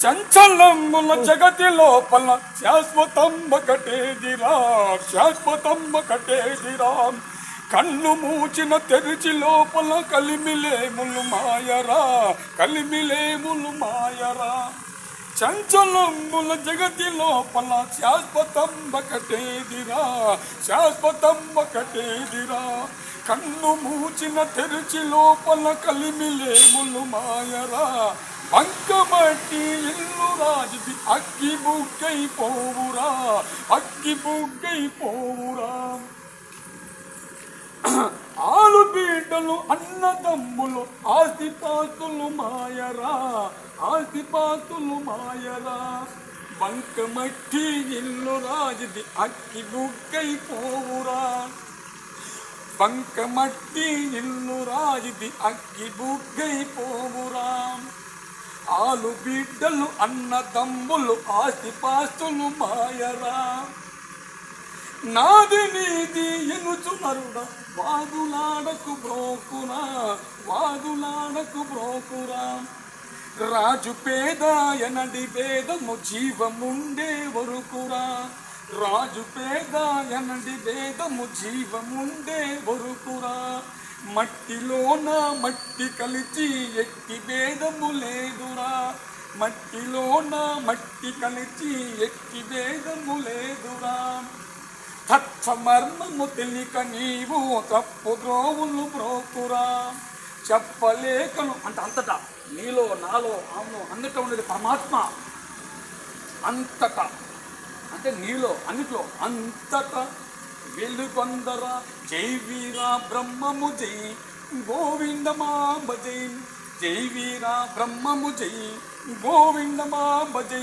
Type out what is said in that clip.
చంచలమ్ముల జగతి లోపల శాశ్వతంబకటేదిరా శాశ్వతంబకటేదిరా శాశ్వతం కన్ను మూచిన తెరిచి లోపల కలిమిలేములు మాయరా కలిమిలేములు మాయరా. చంచలంబుల జగతి లోపల శాశ్వతంబకటేదిరా శాశ్వతంబకటేదిరా శాశ్వతం కన్ను మూచిన తెరిచి లోపల కలిమిలేములు మాయరా బంకమట్టి ఇల్లు రాజుది అగ్గి బుగ్గై పోవురా అగ్గి బుగ్గై పోవురా ఆలు బీటలు అన్నదమ్ములు ఆస్తిపాస్తులు మాయరా ఆస్తిపాస్తులు మాయరా బంకమట్టి ఇల్లు రాజుది అగ్గి బుగ్గై పోవురా బంకమట్టి ఇల్లు రాజుది అగ్గి బుగ్గై పోవురా ఆలు బిడ్డలు అన్నదమ్ములు ఆస్తిపాస్తులు మాయరా. నాది నీది ఎనుచు నరుడా వాదులాడకు బ్రోకురా వాదులాడకు బ్రోకురా. రాజు పేద ఎనడి భేదము జీవముండే వరుకురా రాజు పేద ఎనడి భేదము జీవముండే వరుకురా మట్టిలోన మట్టి కలిచి ఎట్టి భేదము లేదురా. మట్టిలోన మట్టి కలిచి ఎట్టి భేదము లేదురా. తత్వమర్మము తెలియక నీవు తప్పు ద్రోవులు బ్రోకురా. చెప్పలేకను అంటే అంతటా నీలో నాలో ఆమెలో అన్నిట ఉండేది పరమాత్మ. అంతటా. అంటే నీలో అన్నిట్లో అంతటా. వెలుగొందరా. జై వీరా బ్రహ్మము జై. గోవిందమాంబ జై. జై వీరా బ్రహ్మము జై. గోవిందమాంబ జై.